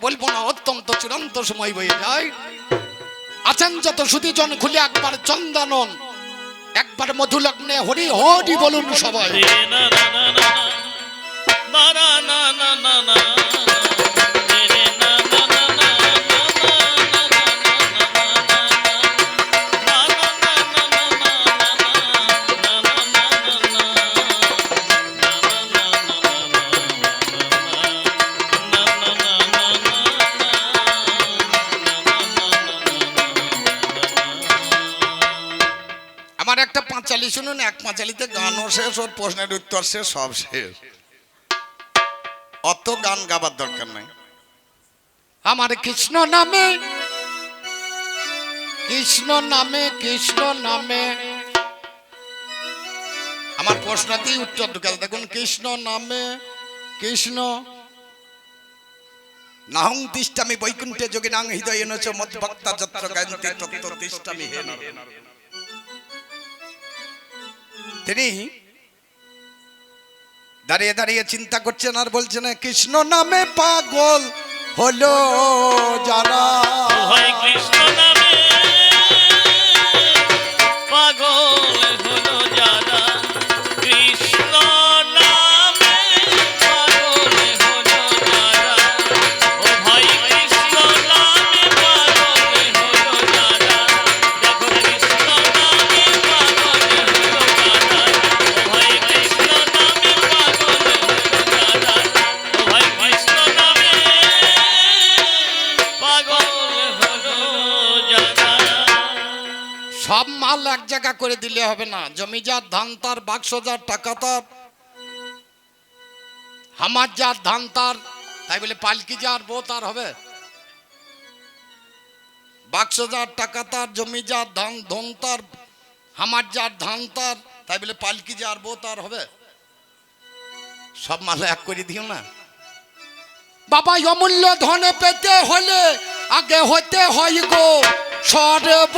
বলব না অত্যন্ত চূড়ান্ত সময় বয়ে যায় আছেন যত সুদীজন খুলে একবার চন্দানন একবার মধুলগ্নে হরি হরি বলুন সবাই না না না না না না না না না পাঁচালিতে গানও শেষ ওর প্রশ্নের উত্তর শেষ সব শেষ। অত গান গাবার দরকার নাই। আমার কৃষ্ণ নামে কৃষ্ণ নামে কৃষ্ণ নামে। আমার প্রশ্নতেই উত্তর ঢুকে দেখুন কৃষ্ণ নামে কৃষ্ণ। নাহং তিষ্ঠামি বৈকুণ্ঠে যোগী নাং হৃদয় এনেছ মত ভক্তা যত্র গায়ন্তি তত্ত্ব তিষ্ঠামি হে। তিনি দাঁড়িয়ে দাঁড়িয়ে চিন্তা করছেন আর বলছেন কৃষ্ণ নামে পাগল হলো যারা। কৃষ্ণ এক জায়গা করে দিলে হবে না। জমি যার ধান তার বাক্স যার টাকা তার। হামার যার ধান তার। তাই বলে পালকি যার বউ তার হবে। বাক্স যার টাকা তার জমি যার ধান, ধন তার হামার যার ধান তার। তাই বলে পালকি যার বউ তার হবে। সব মাল এক করে দিও না। বাবা অমূল্য ধনে পেতে হলে আগে হতে হয় গো। সর্ব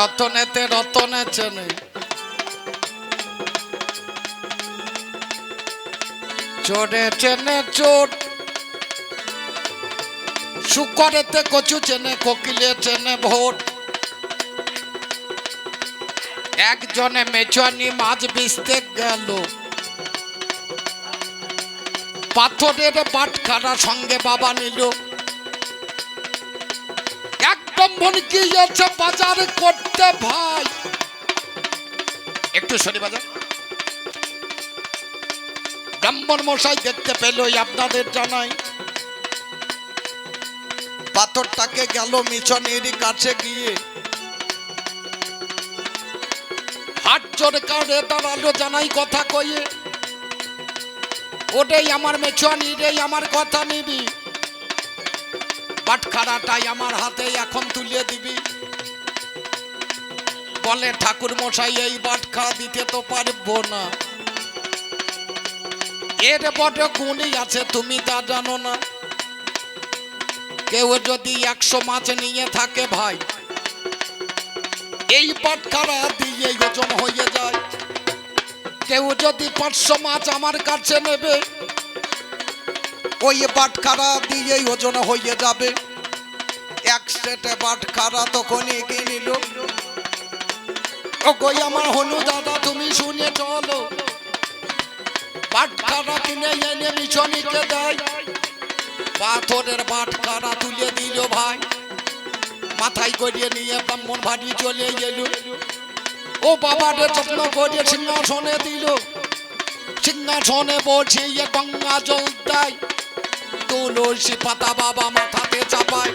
রতনেতে রতনে চেনে। চোরে চেনে চোট শুকরেতে কচু চেনে, কোকিলে চেনে ভোট একজনে মেচুয়ানি মাছ বিছতে গেল। পাথরের বাটখারা সঙ্গে বাবা নিল। মন গিয়েছে বাজার করতে ভাই। একটু শনি বাজার। ব্রাহ্মণ মশাই দেখতে পেলই আপনাদের জানাই। পাথরটাকে গেল মিছনের কাছে গিয়ে। হাট জোর কারে দাঁড়াল জানাই কথা কইয়ে ওটাই আমার মেছুয়ানি রে আমার কথা নিবি। বাটখারাটাই আমার হাতে এখন তুলে দিবি। বলে ঠাকুর মশাই, এই বাটখা দিতে তো পারব না। এর বড় গুণই আছে, তুমি তা জানো না। কেউ যদি একশো মাছ নিয়ে থাকে ভাই, এই বাটখারা দিয়ে ওজন হয়ে যায়। কেউ যদি পাঁচশো মাছ আমার কাছে নেবে ওই বাটখারা দিয়েই ওজন হয়ে যাবে। এক সেটে বাটখারা তখনই কিনিল। ও কই আমার হনু দাদা, তুমি শুনে চলো। বাটখারা কিনে এনে মিশনিকে দেয়। পাথরের বাটখারা তুলে দিল ভাই। মাথায় করিয়ে নিয়ে ব্রাহ্মণ ভাটি চলে গেল। ও বাবারে যত্ন করে সিংহাসনে দিল। সিংহাসনে বসিয়ে গঙ্গা জল দেয় তুলসী পাতা বাবা মাথাতে চাপায়।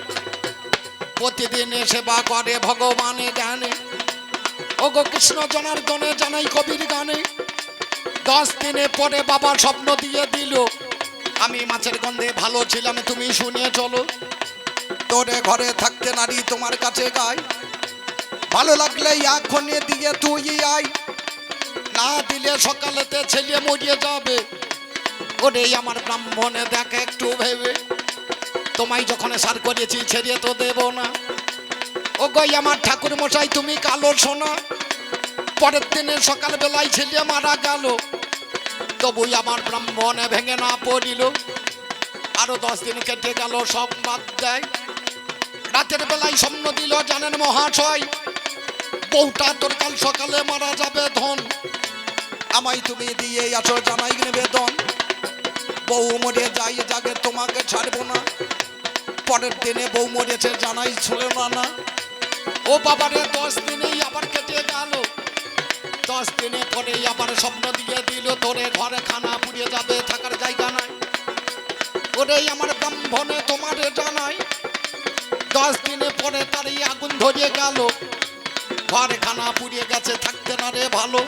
প্রতিদিন সেবা করে ভগবানের জ্ঞানে ও গো কৃষ্ণ জনার্দনে জানাই কবির গানে। দশ দিনে পরে বাবা স্বপ্ন দিয়ে দিল, আমি মাছের গন্ধে ভালো ছিলাম, তুমি শুনে চলো। তোরে ঘরে থাকতে নারী তোমার কাছে গায়। ভালো লাগলে এখনই দিয়ে তুই আয়। না দিলে সকালেতে ছেলে মরিয়ে যাবে। ওরে আমার ব্রাহ্মণে দেখে একটু ভেবে। তোমায় যখন সার করেছি ছেড়ে তো দেব না। ও গই আমার ঠাকুর মশাই তুমি কালো সোনা। পরের দিনে সকালবেলায় ছেলে মারা গেল। তবুই আমার ব্রাহ্মণে ভেঙে না পড়িল। আরও দশ দিন কেটে গেল সব বাদ দেয়। রাতের বেলায় স্বপ্ন দিল জানেন মহাশয়, বউটা তোর কাল সকালে মারা যাবে ধন। আমায় তুমি দিয়ে আসো জানাই নিবেদন বউ মরে যাই জাগে তোমাকে ছাড়বো না। পরের দিনে বউ মরেছে, জানাই ছিল না না ও বাবারে, দশ দিনেই আবার কেটে গেল। দশ দিনে পরে আবার স্বপ্ন দিয়ে দিল, তোরে ঘরে খানা পুড়িয়ে যাবে, থাকার জায়গা নাই। ওরেই আমার ব্রাহ্মণে, তোমারে জানাই। দশ দিনে পরে তার এই আগুন ধরিয়ে গেল। ঘরে খানা পুড়িয়ে গেছে থাকতে না রে ভালো।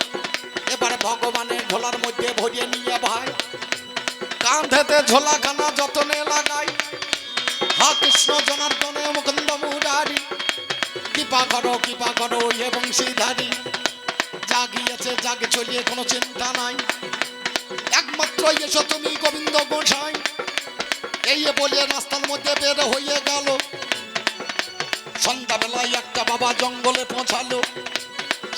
এবার ভগবানের ঝোলার মধ্যে ভরিয়ে নিয়ে ভাই। কাঁধেতে ঝোলা খানা যতনে লাগাই, হা কৃষ্ণ জনার্দনে মুকুন্দ মুরারি। কৃপা করো কৃপা করো এ বংশীধারী। জাগিয়েছে, জাগে চলিয়ে কোনো চিন্তা নাই। একমাত্র এসো তুমি গোবিন্দ গোসাই। এই বলে রাস্তার মধ্যে বের হয়ে গেল। সন্ধ্যাবেলায় একটা বাবা জঙ্গলে পৌঁছালো।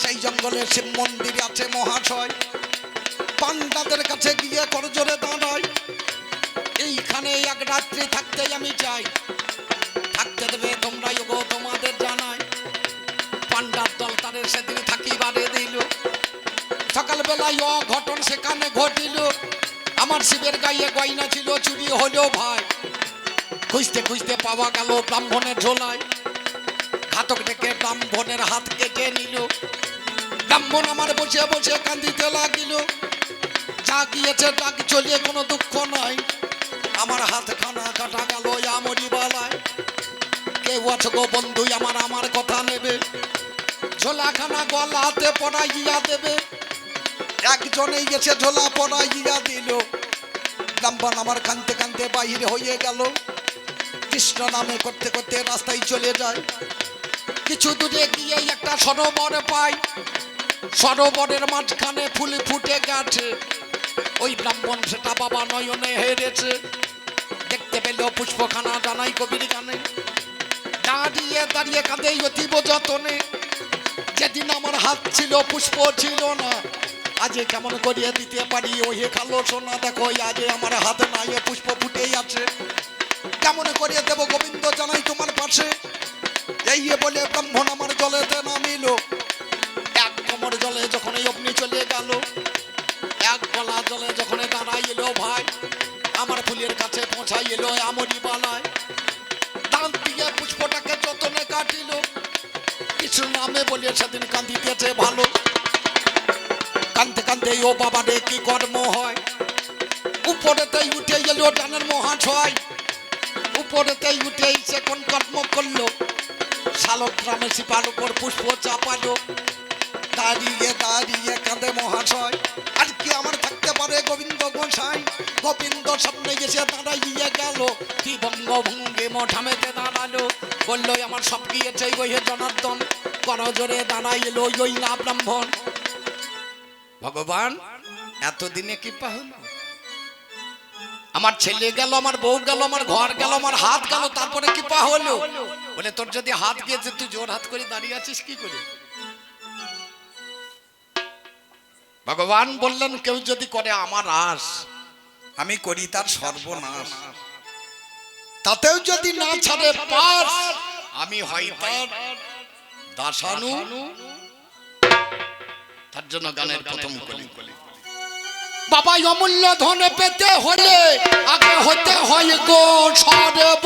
সেই জঙ্গলে শিব মন্দির আছে, মহাশয়। পান্ডাদের কাছে গিয়ে করজোরে দাঁড়ায় এইখানে এক রাত্রি থাকতে আমি চাই। থাকতে দেবে তোমরা গো, তোমাদের জানাই। পান্ডার দল তাদের সেদিন থাকিবারে দিল। সকালবেলায় অঘটন সেখানে ঘটিল। আমার শিবের গায়ে গয়না ছিল, চুরি হলো ভাই। খুঁজতে খুঁজতে পাওয়া গেল ব্রাহ্মণের ঝোলায়। ঘাতক ডেকে ব্রাহ্মণের হাত কেটে নিল। ব্রাহ্মণ আমার বসে বসে কান্দিতে লাগিল। যা গিয়েছে ডাক চলিয়ে কোনো দুঃখ নয়। আমার হাত খানা কাটা গেল আমরি বালায় কেউ আছে গো বন্ধু, আমার আমার কথা নেবে। ঝোলাখানা গলাতে পড়াইয়া দেবে। একজনেই গেছে ঝোলা পড়াইয়া দিল। ব্রাহ্মণ আমার কানতে কানতে বাহির হয়ে গেল। কৃষ্ণ নামে করতে করতে রাস্তায় চলে যায়। কিছু দূরে গিয়ে একটা সরোবর পাই। সরোবরের মাঝখানে ফুল ফুটে গেছে। ওই ব্রাহ্মণ সেটা বাবা নয়নে হেরেছে। দেখতে পেল পুষ্পখানা জানাই কবির গানে দাঁড়িয়ে দাঁড়িয়ে কাঁদে অতীব যতনে। যেদিন আমার হাত ছিল, পুষ্প ছিল না। আজে কেমন করিয়ে দিতে পারি? ওই খালো সোনা, দেখো আজে আমার হাতে নাই পুষ্প ফুটেই আছে। কেমন করিয়ে দেব গোবিন্দ জানাই তোমার পাশে? এই বলে ব্রাহ্মণ আমার জলেতে নামিল। এক কোমর জলে যখন অগ্নি চলে গেল, এক গলা জলে যখন দাঁড়াই এলো ভাই, আমার ফুলের কাছে পৌঁছাই এলো আমরি বালায়। দাঁত দিয়ে পুষ্পটাকে যতনে কাটিল, কিছু নামে বলে সেদিন কান্দিতেছে ভালো। কানতে কানতে ও বাবা রে কি কর্ম হয়? উপরেতেই উঠে গেল ডানের মহাশয়। উপরেতেই উঠে সে কোন কর্ম করল? শালক গ্রামে সিপার উপর পুষ্প চাপালো। দাঁড়িয়ে দাঁড়িয়ে কাঁদে মহাশয়। আর কি আমার থাকতে পারে গোবিন্দ গোসাই? গোবিন্দ সামনে গেছে দাঁড়াইয়ে গেল। কি ভঙ্গ ভঙ্গে মঠামেতে দাঁড়াল। বলল, আমার সব গিয়েছে ওই জনার্দন। করজোরে দাঁড়াই এলো ওই না ব্রাহ্মণ। ভগবান, এতদিনে কৃপা হলো? আমার ছেলে গেল, আমার বউ গেল, আমার ঘর গেল, আমার হাত গেল, তারপরে কৃপা হলো? বলে, তোর যদি হাত গিয়েছে, তুই জোর হাত করে দাঁড়িয়ে আছিস কি করে? ভগবান বললেন, কেউ যদি করে আমার আস, আমি করি তার সর্বনাশ। তাতেও যদি না ছাড়ে পাস, আমি হয় তার দাসানু। তার জন্য গানের প্রথম কলি কলি। বাবা অমূল্য ধন পেতে হলে আগে হতে হয় গো সর্ব।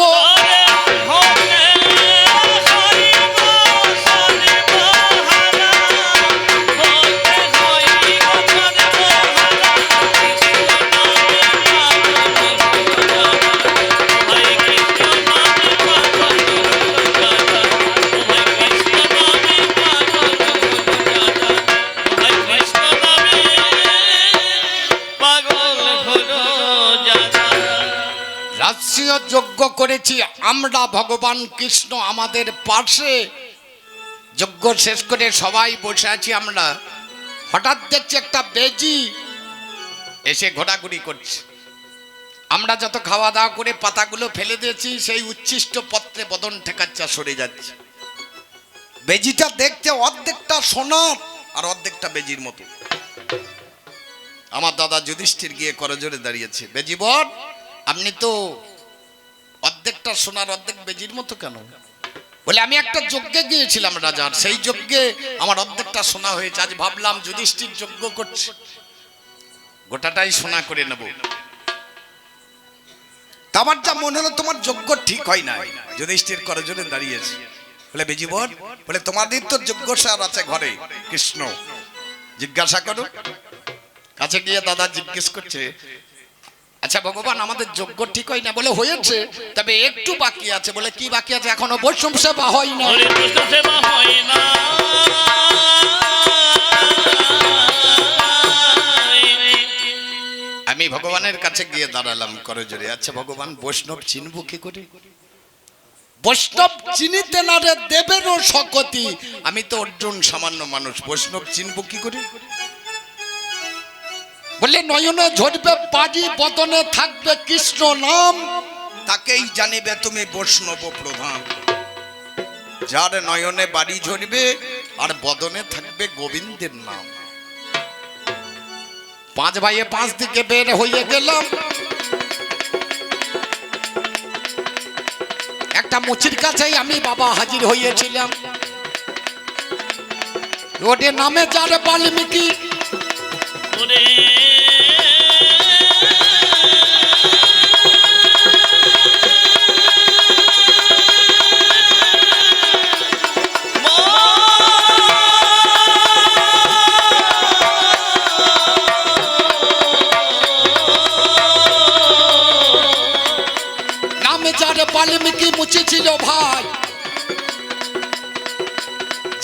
করেছি। আমরা ভগবান কৃষ্ণ আমাদের পাশে। যজ্ঞ শেষ করে সবাই বসে আছি আমরা। হঠাৎ দেখছি একটা বেজি এসে ঘোরাঘুরি করছে। আমরা যত খাওয়া দাওয়া করে পাতাগুলো ফেলে দিয়েছি, সেই উচ্ছিষ্ট পত্রে বদন ঠেকাচ্চা সরে যাচ্ছে। বেজিটা দেখতে অর্ধেকটা সোনার আর অর্ধেকটা বেজির মতো। আমার দাদা যুধিষ্ঠির গিয়ে করজোরে দাঁড়িয়েছে। বেজি বল, আপনি তো অর্ধেকটা সোনার, অর্ধেক বেজির মতো কেন? বলে, আমি একটা যজ্ঞে গিয়েছিলাম রাজার, সেই যজ্ঞে আমার অর্ধেকটা সোনা হয়েছে। আজ ভাবলাম যুধিষ্ঠির যজ্ঞ করছে। গোটাটাই সোনা করে নেব। আমার যা মনে হলো, তোমার যোগ্য ঠিক হয় না যুধিষ্ঠির করজনে দাঁড়িয়েছে। বলে বেজিবর বলে তোমাদের তো যোগ্য সার আছে ঘরে, কৃষ্ণ। জিজ্ঞাসা করো। কাছে গিয়ে দাদা জিজ্ঞেস করছে আচ্ছা ভগবান আমাদের যোগ্য ঠিক হয় না বলে হয়েছে তবে একটু বাকি আছে বলে কি বাকি আছে? এখনও বৈষ্ণব সেবা হয় না। সেবা হয় না। আমি ভগবানের কাছে গিয়ে দাঁড়ালাম করজোরে আচ্ছা ভগবান বৈষ্ণব চিনব কি করে? বৈষ্ণব চিনিতে না রে দেবেরও শকতি। আমি তো অর্জুন সামান্য মানুষ বৈষ্ণব চিনব কি করে? বলে নয়নে ঝরবে বাজি বদনে থাকবে কৃষ্ণ নাম। তাকেই জানিবে তুমি বৈষ্ণব প্রধান। যার নয়নে বাড়ি ঝরবে আর বদনে থাকবে গোবিন্দের নাম। পাঁচ ভাইয়ে পাঁচ দিকে বের হয়ে গেলাম। একটা মুচির কাছেই আমি বাবা হাজির হয়েছিলাম ওদের নামে যার বাল্মীকি। ভাই।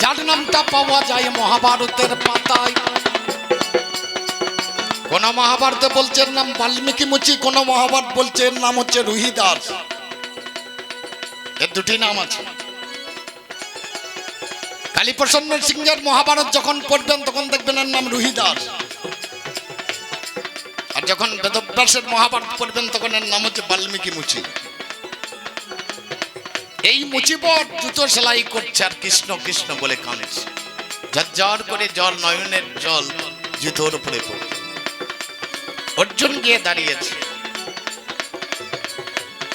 যার নামটা পাওয়া যায় মহাভারতের পাতায়। কোন মহাভারতে বলছেন নাম বাল্মীকি মুচি, কোন মহাভারত বলছেন নাম হচ্ছে রুহিদাস। এর দুটি নাম আছে। কালীপ্রসন্ন সিংহের মহাভারত যখন পড়বেন, তখন দেখবেন এর নাম রুহিদাস। আর যখন বেদব্যাসের মহাভারত পড়বেন, তখন এর নাম হচ্ছে বাল্মীকি মুচি। এই মুচিবর জুতো সেলাই করছে আর কৃষ্ণ কৃষ্ণ বলে কাঁদছে। ঝরঝর করে জল, নয়নের জল জুতোর উপরে পড়ে। অর্জুন গিয়ে দাঁড়িয়েছে।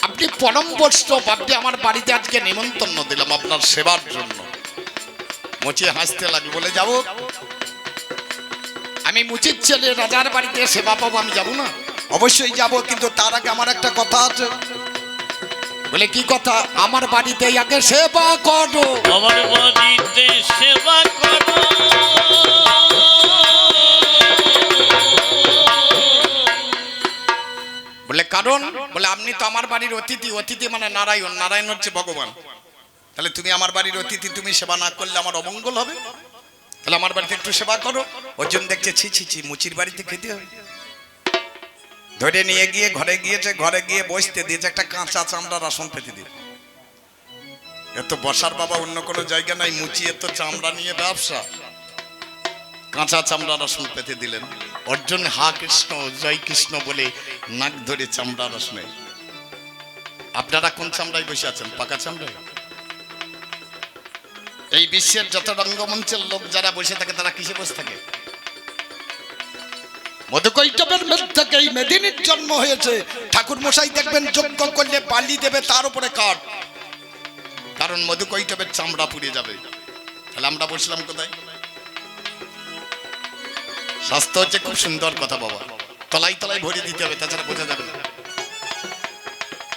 আপনি পরম বৈষ্ণব, আপনি আমার বাড়িতে আজকে নিমন্ত্রণ দিলাম আপনার সেবার জন্য। মুচি হাসতে লাগবে বলে, যাব? আমি মুচির ছেলে, রাজার বাড়িতে সেবা পাবো, আমি যাব না? অবশ্যই যাব, কিন্তু তার আগে আমার একটা কথা আছে। বলে কি কথা? আমার বাড়িতে আগে সেবা করো। আমার বাড়িতে সেবা করো। বলে কারণ? বলে আপনি তো আমার বাড়ির অতিথি। অতিথি মানে নারায়ণ। নারায়ণ হচ্ছে ভগবান। তাহলে তুমি আমার বাড়ির অতিথি তুমি সেবা না করলে আমার অমঙ্গল হবে। তাহলে আমার বাড়িতে একটু সেবা করো। অর্জুন দেখছে ছি ছি ছি মুচির বাড়িতে খেতে হবে। ধরে নিয়ে গিয়ে ঘরে গিয়েছে, ঘরে গিয়ে বসতে দিয়েছে, একটা কাঁচা চামড়া রাসন পেতে দিয়ে এত বসার বাবা অন্য কোনো জায়গা নাই মুচি এত চামড়া নিয়ে ব্যবসা। কাঁচা চামড়া রসুন পেতে দিলেন। অর্জুন, হা কৃষ্ণ, জয় কৃষ্ণ বলে নাক ধরে চামড়া রসনে আপনারা কোন চামড়ায় বসে আছেন, পাকা চামড়ায়? এই বিশ্বের যত রঙ্গমঞ্চের লোক যারা বসে থাকে, তারা কিসে বসে থাকে? মধুকৈটবের থেকে এই মেদিনীর জন্ম হয়েছে। ঠাকুর মশাই দেখবেন যজ্ঞ করলে বালি দেবে, তার উপরে কাঠ। কারণ মধুকৈটবের চামড়া পুড়ে যাবে। তাহলে আমরা বসলাম কোথায়? স্বাস্থ্য হচ্ছে খুব সুন্দর কথা বাবা। তলাই তলাই ভরে দিতে হবে, তাছাড়া বোঝা যাবে না।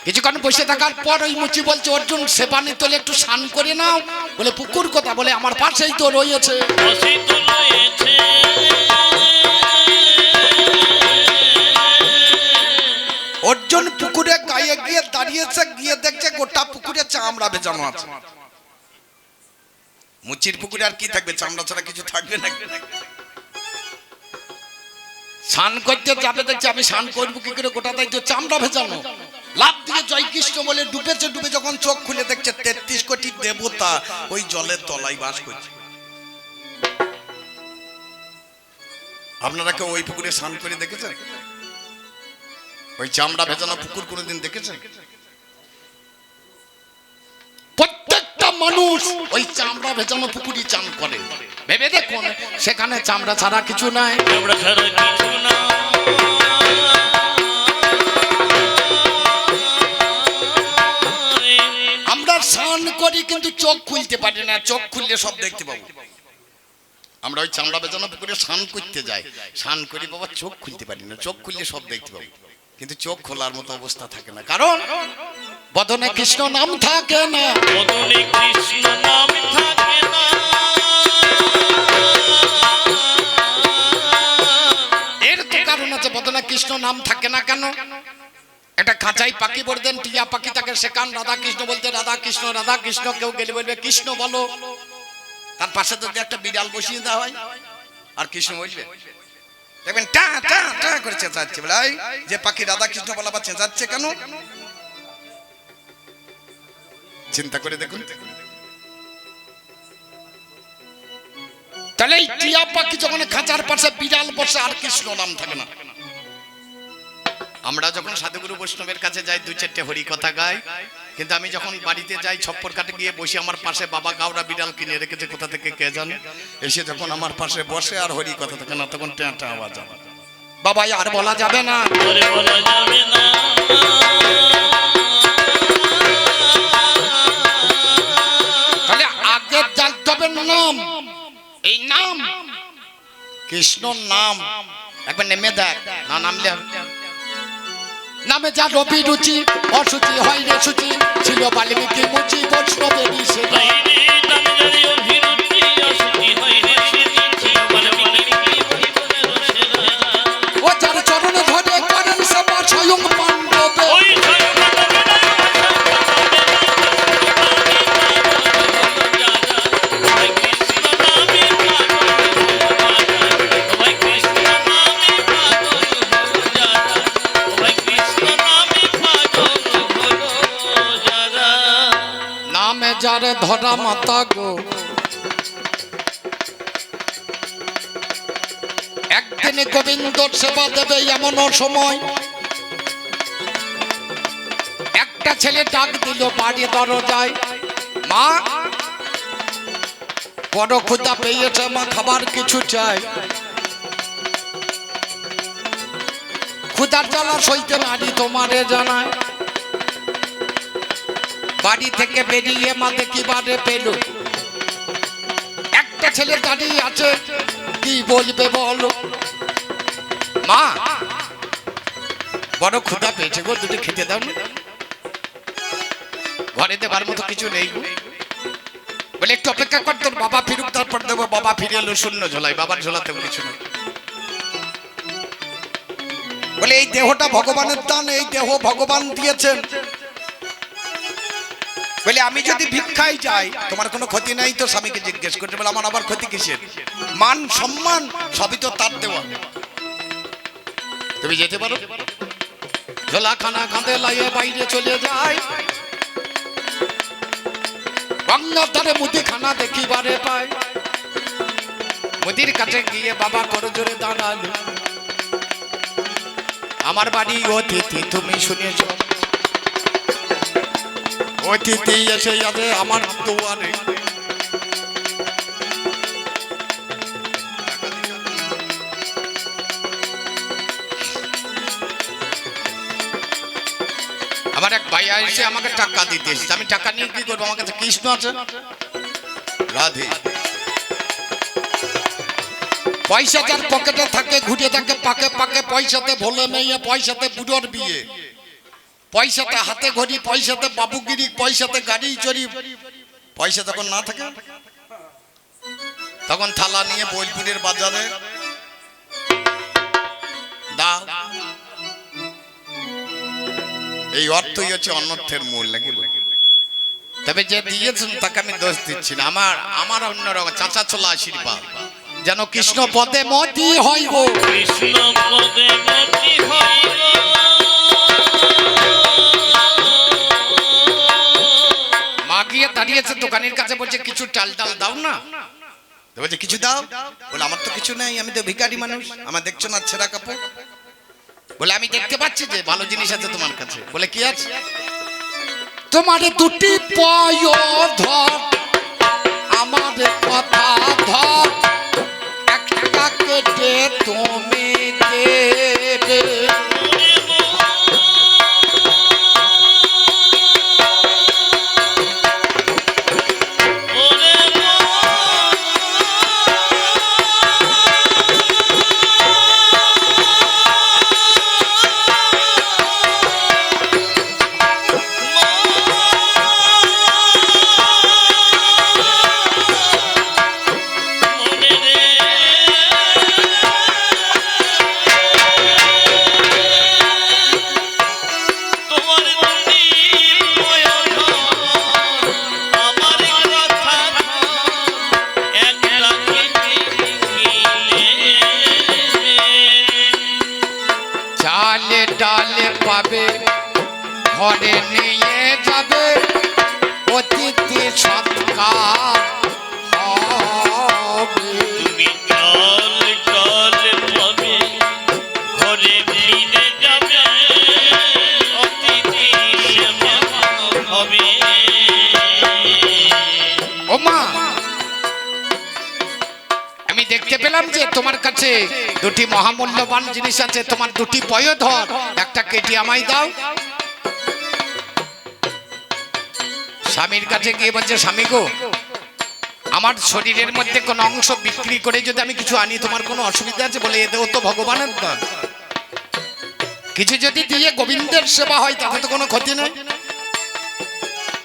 কিছুক্ষণ বসে থাকার পর ওই মুচি বলছে, অর্জুন, সে পানি তোলে একটু স্নান করে নাও। বলে, পুকুর কথা? বলে, আমার পাশেই তো রয়েছে। অর্জুন পুকুরে গায়ে গিয়ে দাঁড়িয়েছে, গিয়ে দেখছে গোটা পুকুরে চামড়া ভেজানো আছে। মুচির পুকুরে আর কি থাকবে? চামড়া ছাড়া কিছু থাকবে না। স্নান করতে যাবে, দেখছি আমি স্নান করব কি করে? গোটা তাই তো চামড়া ভেজানো। লাভ দিয়ে জয় কৃষ্ণ বলে ডুবেছে, ডুবে যখন চোখ খুলে দেখছে তেত্রিশ কোটি দেবতা ওই জলের তলায় বাস করছে। আপনারা কেউ ওই পুকুরে স্নান করে দেখেছেন? ওই চামড়া ভেজানো পুকুর কোনোদিন দেখেছেন? প্রত্যেকটা মানুষ ওই চামড়া ভেজানো পুকুরই চান করে। ভেবে দেখুন সেখানে চামড়া ছাড়া কিছু নাই। আমরা ছাড়া কিছু না আমরা স্নান করি কিন্তু চোখ খুলতে পারি না চোখ খুললে সব দেখতে পাবো। আমরা ওই চামড়া বেজানো পুকুরে স্নান করতে যাই। স্নান করি বাবা চোখ খুলতে পারি না চোখ খুললে সব দেখতে পাবো। কিন্তু চোখ খোলার মতো অবস্থা থাকে না। কারণ বদনে কৃষ্ণ নাম থাকে না। বদনে কৃষ্ণ নাম থাকে না। এর তো কারণ আছে বদনে কৃষ্ণ নাম থাকে না কেন? একটা খাঁচাই পাখি বলতেন টিয়া পাখি তাকে শেখান রাধা কৃষ্ণ বলতে রাধা কৃষ্ণ রাধা কৃষ্ণ কেউ গেলে বলবে কৃষ্ণ বলো। তার পাশে যদি একটা বিড়াল বসিয়ে দেওয়া হয় আর কৃষ্ণ বলবে দেখবেন টা টা টা করে চেঁচাচ্ছে বলে যে পাখি রাধা কৃষ্ণ বলা বা চেঁচাচ্ছে কেন? চিন্তা করে দেখুন। তাহলে এই টিয়া পাখি যখন খাঁচার পাশে বিড়াল বসে, আর কৃষ্ণ নাম থাকে না। আমরা যখন সাধুগুরু বৈষ্ণবের কাছে যাই, দুই চারটে হরি কথা গাই। কিন্তু আমি যখন বাড়িতে যাই, ছপ্পর কাটে গিয়ে বসে আমার পাশে বাবা গাওরা বিড়াল কিনে রেখেছে, কোথা থেকে কে জানে? এসে যখন আমার পাশে বসে আর হরি কথা থাকে না, তখন ট্যাঁটা আওয়াজ হবে বাবা, আর বলা যাবে না। আগে নাম। এই নাম। কৃষ্ণ নাম। একবার নেমে দেখ। না নামলে হবে। নামে যা রবি রুচি অসুচি হয় রে সুচি ছিল বাল্মীকি মুচি বৈষ্ণবেরই সে ও যার চরণে ধরে করেন সবার স্বয়ং গো একদিনে গোবিন্দ সেবা দেবে এমন সময়। একটা ছেলে ডাক দিল, বাড়ি দরজায়। মা, বড় ক্ষুদা পেয়েছে, মা, খাবার কিছু চাই। ক্ষুদার জ্বালা সইতে নারী তোমারে জানায়। বাড়ি থেকে বেরিয়ে মা দেখিবারে পেল? একটা ছেলে দাঁড়িয়ে আছে, কি বলবে বলো? মা, বড় ক্ষুদা পেয়েছে গো, দুটো খেতে দাও না। ঘরে দেবার মতো কিছু নেই বলে, একটু অপেক্ষা কর, তোর বাবা ফিরুক, তারপর দেবো। বাবা ফিরে এলো শূন্য ঝোলাই বাবার ঝোলাতে কিছু নেই। বলে, এই দেহটা ভগবানের দান, এই দেহ ভগবান দিয়েছেন। বলে, আমি যদি ভিক্ষায় যাই, তোমার কোনো ক্ষতি নাই তো স্বামীকে জিজ্ঞেস করতে বলে, আমার আবার ক্ষতি কিসের? মান, সম্মান, সবই তো তার দেওয়া। তুমি যেতে পারো। ঝোলা খানা কাঁধে লাইয়ে বাইরে চলে যায় গঙ্গার ধারে মুদি খানা দেখিবারে পায় মুদির কাছে গিয়ে বাবা করো জোরে দাঁড়াল। আমার বাড়ি অতিথি, তুমি শুনেছ। অতিথি এসে যাবে আমার দুয়ারে। আমার এক ভাইয়া এসে আমাকে টাকা দিতে এসেছে। আমি টাকা নিয়ে কি করব? আমার কাছে কৃষ্ণ আছে। রাধে। পয়সা যার পকেটে থাকে ঘুরে থাকে পাকে পাকে পয়সাতে ভোলে মেয়ে, পয়সাতে বুড়োর বিয়ে। পয়সাতে হাতে ঘড়ি পয়সাতে বাবুগিরি পয়সাতে গাড়ি চড়ি। পয়সা তখন না থাকে? তখন থালা নিয়ে বোলপুরের বাজারে। দাও। এই অর্থই হচ্ছে অনর্থের মূল নাকি তবে যে দিয়েছেন তাকে আমি দোষ দিচ্ছি না। আমার আমার অন্যরকম চাচা ছোলা আশীর্বাদ। যেন কৃষ্ণ পদে মতি হয় গো কৃষ্ণ পদে মতি হইব। দাঁড়িয়েছে দোকানের কাছে বলছে, কিছু চাল ডাল দাও না। বলছে, কিছু দাও? বলে, আমার তো কিছু নেই, আমি তো ভিখারি মানুষ, আমার দেখছ না ছেঁড়া কাপড়? বলে, আমি দেখতে পাচ্ছি যে ভালো জিনিস আছে তোমার কাছে। বলে, কি আছে? তোমার দুটি পয় ধর আমার কথা ধর, একটা কেটে তুমি দেবে। ও আমি দেখতে পেলাম যে তোমার কাছে দুটি মহামূল্যবান জিনিস আছে, তোমার দুটি পয়োধর। একটা কেটে আমায় দাও। স্বামীর কাছে গিয়ে বলছে, স্বামী গো, আমার শরীরের মধ্যে কোনো অংশ বিক্রি করে যদি আমি কিছু আনি, তোমার কোনো অসুবিধা আছে? বলে এদেও তো ভগবানের দান কিছু যদি দিয়ে গোবিন্দের সেবা হয়, তাতে তো কোনো ক্ষতি নেই।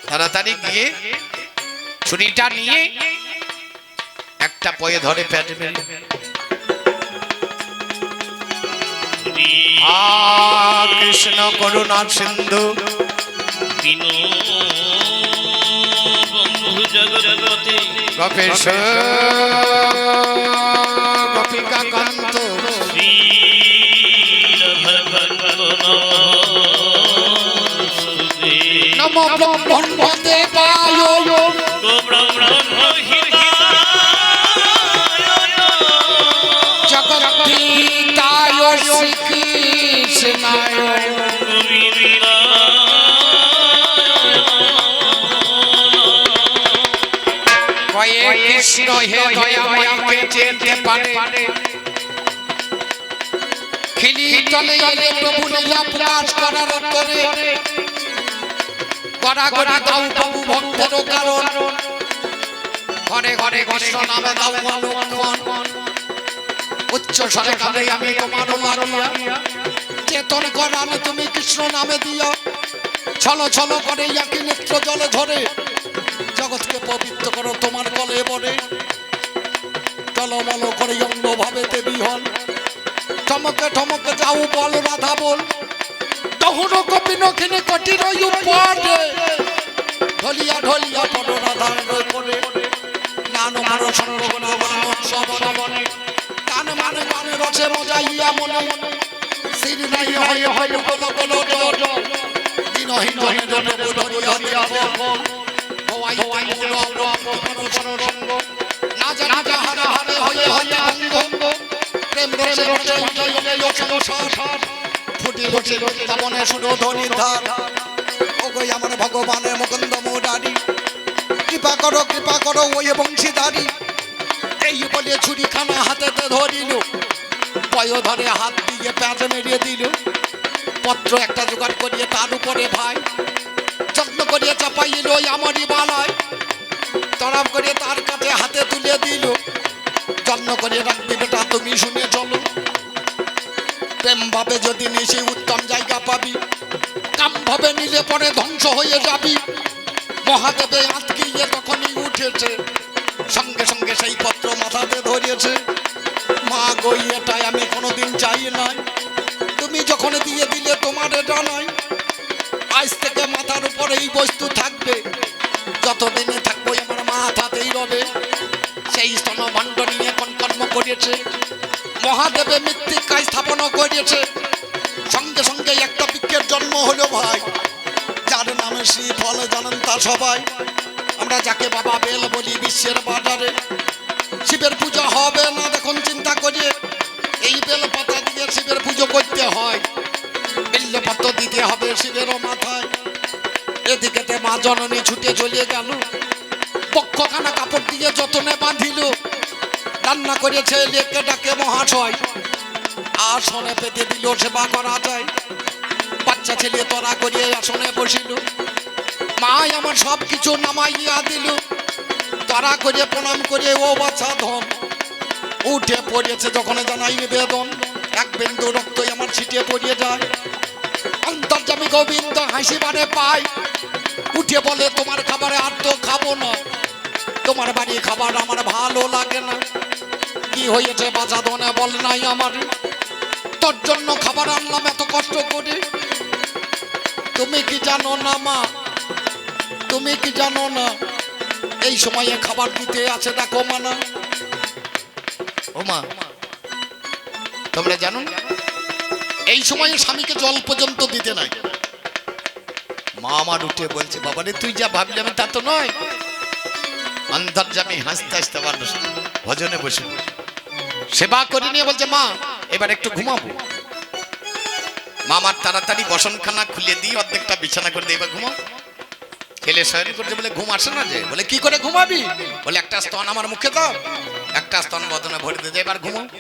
তাড়াতাড়ি গিয়ে ছুরিটা নিয়ে একটা পয়ে ধরে পেট মেলে কৃষ্ণ করুণা সিন্ধু। বিনো বন্ধু কৃষ্ণ হে দয়াময়কে যেতে পারে। খিলি তলে এলে প্রভু লীলা প্রকাশ করার উত্তরে গড়া গড়া দাও প্রভু ভক্তেরও কারণ। ঘরে ঘরে কৃষ্ণ নামে দাও লক্ষণ উচ্চ স্বরে কালে আমি তোমার চেতন করালে তুমি কৃষ্ণ নামে দিও। ছলো ছলো করে ইয়াকি নেত্র জলে ধরে। জগৎকে পবিত্র করো, তোমার কলে বলে টলমল করে অন্য ভাবে দেবী হন। ঠমকে ঠমকে যাও বল, রাধা বল। তখন কপি নখিনে কটির উপরে ঢলিয়া ঢলিয়া পদ রাধার করে নান মানো সর্বগুণ সবনে গান মানে গানে রসে মজাইয়া মনে। সির নাই হয় হয় বল ডর দিনহীন জনে জনে ধরিয়া দিয়া বল হওয়াই হওয়াই মন রঙ্গ। না জানা যাহারা হারে হয়ে হয়ে অঙ্গ। প্রেম রসে রসে হয়ে সংসার ফুটি ফুটি তামনে সুর ধ্বনি ধার ওগো আমার ভগবানের মুকুন্দ মুরারি কৃপা করো কৃপা করো ওই বংশীধারী। এই বলে ছুরি খানা হাতেতে ধরিল। পয় ধরে হাত দিয়ে প্যাঁচ মেরিয়ে দিল। পত্র একটা জোগাড় করিয়ে তার উপরে ভাই। করিয়ে চাপাইল আমারই বালায় তরাম করে তার কাছে হাতে তুলে দিল। যত্ন করে রাখবি বেটা, তুমি শুনে চলো। প্রেম ভাবে যদি নিশি উত্তম জায়গা পাবি, কাম ভাবে নিলে পরে ধ্বংস হয়ে যাবি। মহাদেবে আটকিয়ে তখনই উঠেছে, সঙ্গে সঙ্গে সেই পত্র মাথাতে ধরিয়েছে মা গই এটাই আমি কোনোদিন চাই নাই। তুমি যখন দিয়ে দিলে তোমার এটা নয় আজ থেকে মাথার উপরে এই বস্তু থাকবে। যতদিনে থাকব আমার মাথাতেই রবে। সেই স্তনভণ্ড নিয়ে কোন কর্ম করিয়েছে? মহাদেবে মৃত্তিকায় স্থাপন করিয়েছে। সঙ্গে সঙ্গে একটা বৃক্ষের জন্ম হলো ভাই। যার নামে শ্রী ফলে জানেন তা সবাই। আমরা যাকে বাবা বেল বলি বিশ্বের বাজারে। শিবের পুজো হবে না দেখুন চিন্তা করি এই বেল পাতা দিয়ে শিবের পুজো করতে হয়। বিল্লপত্র দিতে হবে শিবেরও মাথায়। এদিকেতে মা জননী ছুটে চলে গেল। পক্ষখানা কাপড় দিয়ে যতনে বাঁধিল রান্না করেছে লেকে ডাকে মহাশয়। আসনে পেতে দিল সেবা করা যায়। বাচ্চা ছেলে তরা করিয়ে আসনে বসিল। মাই আমার সব কিছু নামাইয়া দিল। তারা করে প্রণাম করে, ও বাচ্চা ধন। উঠে পড়েছে যখন জানাই নিবেদন এক বিন্দু রক্তই আমার ছিটিয়ে পড়িয়ে যায়। অন্তর্জামী গোবিন্দ হাসি মানে পায় উঠে বলে, তোমার খাবারে আর তো খাব না। তোমার বাড়ি খাবার আমার ভালো লাগে না। কি হয়েছে বাঁচা দনে বল নাই আমার। তোর জন্য খাবার আনলাম এত কষ্ট করে। তুমি কি জানো না মা? তুমি কি জানো না? এই সময়ে খাবার দিতে আছে দেখো মানা? ও মা, তোমরা জানো না? এই সময়ে স্বামীকে জল পর্যন্ত দিতে নাই। মা আমার উঠে বলছে, বাবারে, তুই যা ভাবলি আমি তা তো নয়। অন্তর্জামী হাসতে হাসতে আবার ভজনে বসে। সেবা করে নিয়ে বলছে, মা, এবার একটু ঘুমাবো। মা আমার তাড়াতাড়ি বসনখানা খুলে দিই অর্ধেকটা বিছানা করে দিয়ে এবার ঘুমাও। খেলে শয়ন করছে বলে, ঘুম আসে না যে? বলে, কি করে ঘুমাবি? বলে, একটা স্তন আমার মুখে দাও, একটা স্তন বদনে ভরে দিতে এবার ঘুমাও।